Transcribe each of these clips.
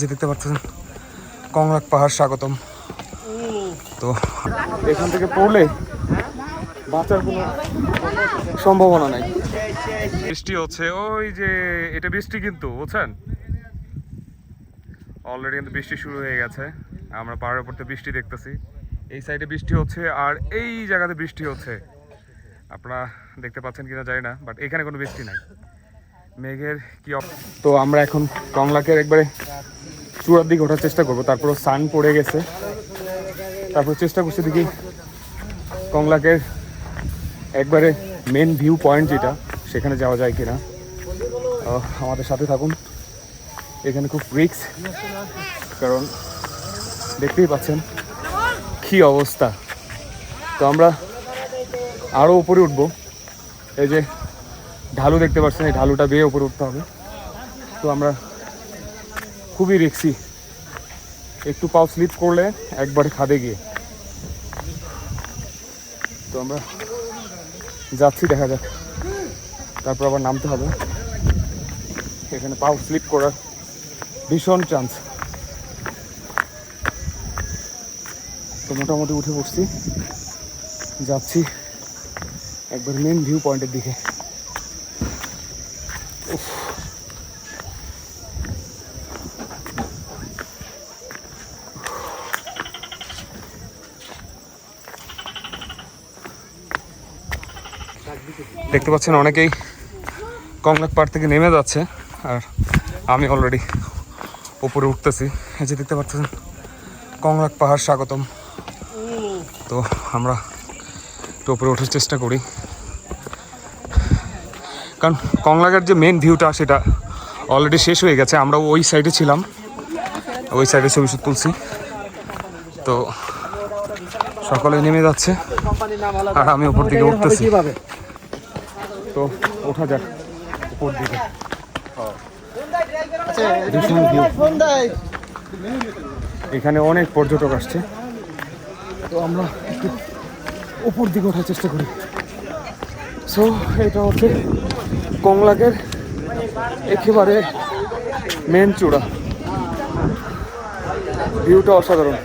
যে দেখতে পাচ্ছেন, কংলাক পাহাড় স্বাগতম। তো এখান থেকে পড়লে বাঁচার কোনো সম্ভাবনা নাই। বৃষ্টি হচ্ছে, ওই যে এটা বৃষ্টি কিন্তু, বুঝছেন? অলরেডি কিন্তু বৃষ্টি শুরু হয়ে গেছে, আমরা পাহাড়ের উপর থেকে বৃষ্টি দেখতেছি। এই সাইডে বৃষ্টি হচ্ছে, আর এই জায়গাতে বৃষ্টি হচ্ছে। আপনারা দেখতে পাচ্ছেন কিনা জানি না বাট এখানে কোনো বৃষ্টি নাই। মেঘের কি তো আমরা এখন কংলাকের একবারে চূড়ার দিকে ওঠার চেষ্টা করব। তারপর সান পড়ে গেছে। তারপর চেষ্টা করছি দেখি কংলাকের একবারে মেন ভিউ পয়েন্ট যেটা, সেখানে যাওয়া যায় কিনা। আমাদের সাথে থাকুন। এখানে খুব রিক্স কারণ দেখতেই পাচ্ছেন কি অবস্থা। তো আমরা আরও উপরে উঠবো। এই যে ঢালু দেখতে পাচ্ছেন, এই ঢালুটা বেয়ে উপরে উঠতে হবে। তো আমরা খুবই রিক্সি। একটু পাও স্লিপ করলে একবারে খাদে গিয়ে। তো আমরা যাচ্ছি, দেখা যাক। তারপর আবার নামতে হবে। এখানে পাও স্লিপ করার ভীষণ চান্স তো মোটামুটি উঠে পড়ছি যাচ্ছি একবার মেন ভিউ পয়েন্টের দিকে। দেখতে পাচ্ছেন অনেকেই কংলাক পাড় থেকে নেমে যাচ্ছে, আর আমি অলরেডি উপরে উঠতেছি। এই যে দেখতে পাচ্ছেন কংলাক পাহাড় স্বাগতম। তো আমরা একটু উপরে ওঠার চেষ্টা করি। কারণ কংলাকের যে মেন ভিউটা সেটা অলরেডি শেষ হয়ে গেছে। আমরা ওই সাইডে ছিলাম। ওই সাইডে ছবি তুলছি। তো সকলে নেমে যাচ্ছে। আর আমি উপর দিকে উঠতেছি। তো ওঠা যাক উপর দিকে। এখানে অনেক পর্যটক আসছে। তো আমরা একটু উপর দিকে ওঠার চেষ্টা করি। সো এটা হচ্ছে কংলাকের একেবারে মেন চূড়া। ভিউটা অসাধারণ।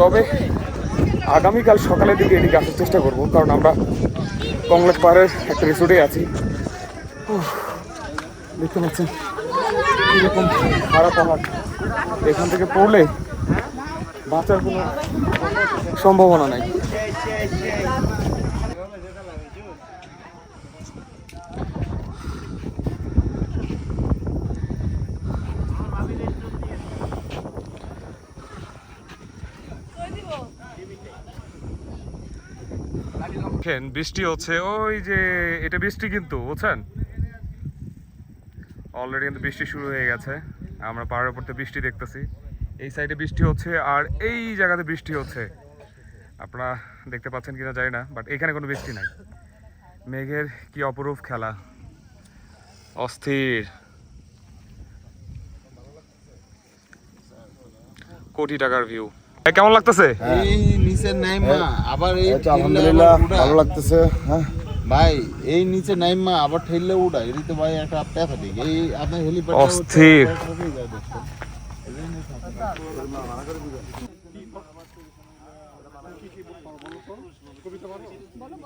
তবে আগামীকাল সকালের দিকে এদিকে আসার চেষ্টা করব, কারণ আমরা কংলাক পাহাড়ের একটা রিসোর্টে আছি। দেখতে পাচ্ছেন কীরকম খারাপ পাহাড় এখান থেকে পড়লে বাঁচার কোনো সম্ভাবনা নাই। বৃষ্টি হচ্ছে। ওই যে, এটা বৃষ্টি কিন্তু, বুঝছেন? অলরেডি কিন্তু বৃষ্টি শুরু হয়ে গেছে। আমরা পাহাড়ের উপর বৃষ্টি দেখতেছি। এই সাইডে বৃষ্টি হচ্ছে, আর এই জায়গাতে বৃষ্টি হচ্ছে। আপনারা দেখতে পাচ্ছেন কিনা জানি না বাট এখানে কোনো বৃষ্টি নাই। মেঘের কি অপরূপ খেলা। অস্থির। কোটি টাকার ভিউ কেমন লাগতেছে? এই নিচে নাইমা আবার এই আলহামদুলিল্লাহ ভালো লাগতেছে হ্যাঁ। ভাই এই নিচে নাইমা আবার ঠেললে উড়া। এটি তো ভাই একটা পেথা দিক এই আপনার হেলিপ্যাড অস্থির। কবিতা বলো বলো